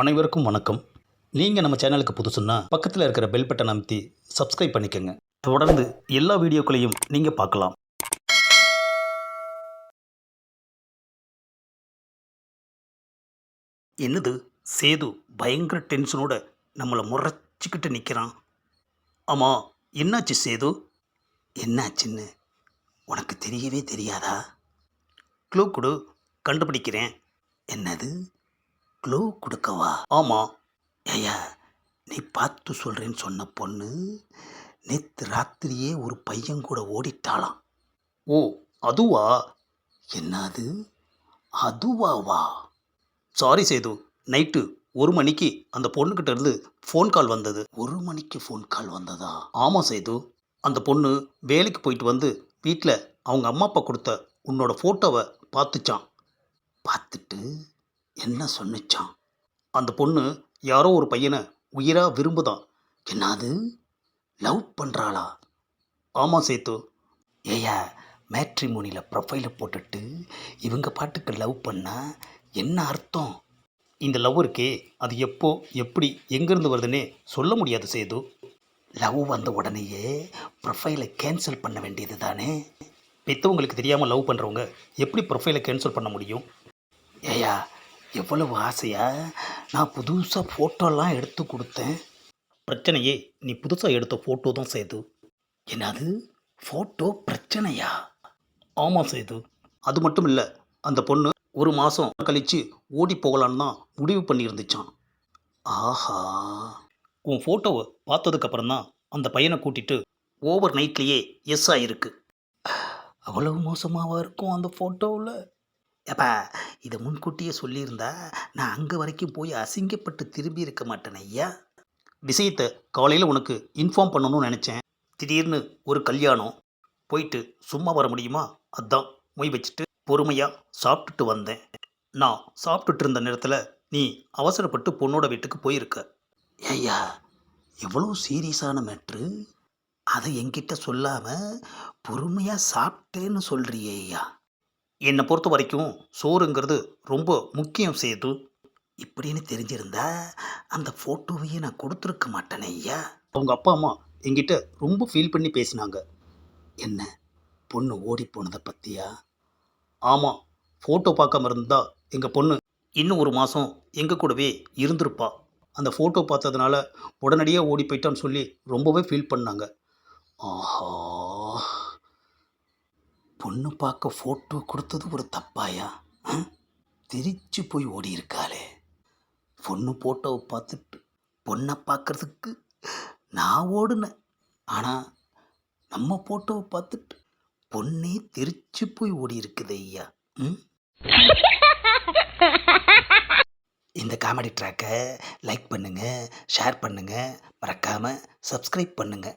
அனைவருக்கும் வணக்கம். நீங்கள் நம்ம சேனலுக்கு புதுசுன்னா பக்கத்தில் இருக்கிற பெல் பட்டன் அமைத்தி சப்ஸ்கிரைப் பண்ணிக்கோங்க. தொடர்ந்து எல்லா வீடியோக்களையும் நீங்கள் பார்க்கலாம். என்னது? சேது பயங்கர டென்ஷனோட நம்மளை முறைச்சிக்கிட்டு நிற்கிறான் ஆமாம் என்னாச்சு சேது? என்னாச்சுன்னு உனக்கு தெரியவே தெரியாதா? க்ளூ கொடு கண்டுபிடிக்கிறேன். என்னது? க்ளூ கொடுக்கவா? ஆமாம் ஐயா நீ பார்த்து சொல்கிறேன்னு சொன்ன பொண்ணு நேற்று ராத்திரியே ஒரு பையன் கூட ஓடிட்டாளாம். ஓ அதுவா? என்னது? அதுவாவா? சாரி சேது நைட்டு ஒரு மணிக்கு அந்த பொண்ணுக்கிட்ட இருந்து ஃபோன் கால் வந்தது. ஒரு மணிக்கு ஃபோன் கால் வந்ததா? ஆமாம் சேது அந்த பொண்ணு வேலைக்கு போயிட்டு வந்து வீட்டில் அவங்க அம்மா அப்பா கொடுத்த உன்னோட ஃபோட்டோவை பார்த்துச்சான் பார்த்துட்டு என்ன சொன்னிச்சான்? அந்த பொண்ணு யாரோ ஒரு பையனை உயிராக விரும்புதான் என்னது? லவ் பண்ணுறாளா ஆமாம் சேத்து. ஏயா மேட்ரிமோனியில் ப்ரொஃபைலை போட்டுட்டு இவங்க பாட்டுக்கு லவ் பண்ணால் என்ன அர்த்தம்? இந்த லவ் இருக்கே அது எப்போ எப்படி எங்கேருந்து வருதுன்னே சொல்ல முடியாது சேது. லவ் வந்த உடனேயே ப்ரொஃபைலை கேன்சல் பண்ண வேண்டியது தானே? பெற்றவங்களுக்கு தெரியாமல் லவ் பண்ணுறவங்க எப்படி ப்ரொஃபைலை கேன்சல் பண்ண முடியும்? ஏயா எவ்வளவு ஆசையா? நான் புதுசாக ஃபோட்டோலாம் எடுத்து கொடுத்தேன். பிரச்சனையே நீ புதுசாக எடுத்த ஃபோட்டோ தான் சேது. என்னது? ஃபோட்டோ பிரச்சனையா? ஆமாம் சேது. அது மட்டும் இல்லை அந்த பொண்ணு ஒரு மாதம் கழித்து ஓடி போகலான்னு தான் முடிவு பண்ணியிருந்துச்சான் ஆஹா. உன் ஃபோட்டோவை பார்த்ததுக்கப்புறம் தான் அந்த பையனை கூட்டிட்டு ஓவர் நைட்லேயே எஸ் ஆகிருக்கு அவ்வளவு மோசமாவா இருக்கும் அந்த ஃபோட்டோவில் ஏப்பா இதை முன்கூட்டியே சொல்லியிருந்தா நான் அங்கே வரைக்கும் போய் அசிங்கப்பட்டு திரும்பி இருக்க மாட்டேன் ஐயா. விஷயத்தை காலையில் உனக்கு இன்ஃபார்ம் பண்ணணும்னு நினச்சேன். திடீர்னு ஒரு கல்யாணம். போயிட்டு சும்மா வர முடியுமா? அதான். மொய் வச்சுட்டு பொறுமையாக சாப்பிட்டுட்டு வந்தேன். நான் சாப்பிட்டுட்டு இருந்த நேரத்தில் நீ அவசரப்பட்டு பொண்ணோட வீட்டுக்கு போயிருக்க. ஐயா எவ்வளோ சீரியஸான மேட்ரு. அதை என்கிட்ட சொல்லாமல் பொறுமையாக சாப்பிட்டேன்னு சொல்கிறியே ஐயா என்னை பொறுத்த வரைக்கும் சோறுங்கிறது ரொம்ப முக்கியம் சேது. இப்படின்னு தெரிஞ்சிருந்தா அந்த ஃபோட்டோவையே நான் கொடுத்துருக்க மாட்டேனே ஐயா. அவங்க அப்பா அம்மா என்கிட்ட ரொம்ப ஃபீல் பண்ணி பேசினாங்க. என்ன பொண்ணு ஓடி போனதை பற்றியா ஆமாம் ஃபோட்டோ பார்க்காம இருந்தால் எங்கள் பொண்ணு இன்னும் ஒரு மாதம் எங்கள் கூடவே இருந்திருப்பா. அந்த ஃபோட்டோ பார்த்ததுனால உடனடியாக ஓடி போயிட்டான்னு சொல்லி ரொம்பவே ஃபீல் பண்ணாங்க. ஆஹா. பொண்ணு பார்க்க ஃபோட்டோ கொடுத்தது ஒரு தப்பாயா? திரிச்சு போய் ஓடி இருக்காளே பொண்ணு ஃபோட்டோவை பார்த்துட்டு பொண்ணை பார்க்கறதுக்கு நான் ஓடுனேன். ஆனால் நம்ம ஃபோட்டோவை பார்த்துட்டு பொண்ணே திரிச்சு போய் ஓடி இருக்குது ஐயா. ம்? இந்த காமெடி ட்ராக்கை லைக் பண்ணுங்கள் ஷேர் பண்ணுங்கள் மறக்காமல் சப்ஸ்கிரைப் பண்ணுங்கள்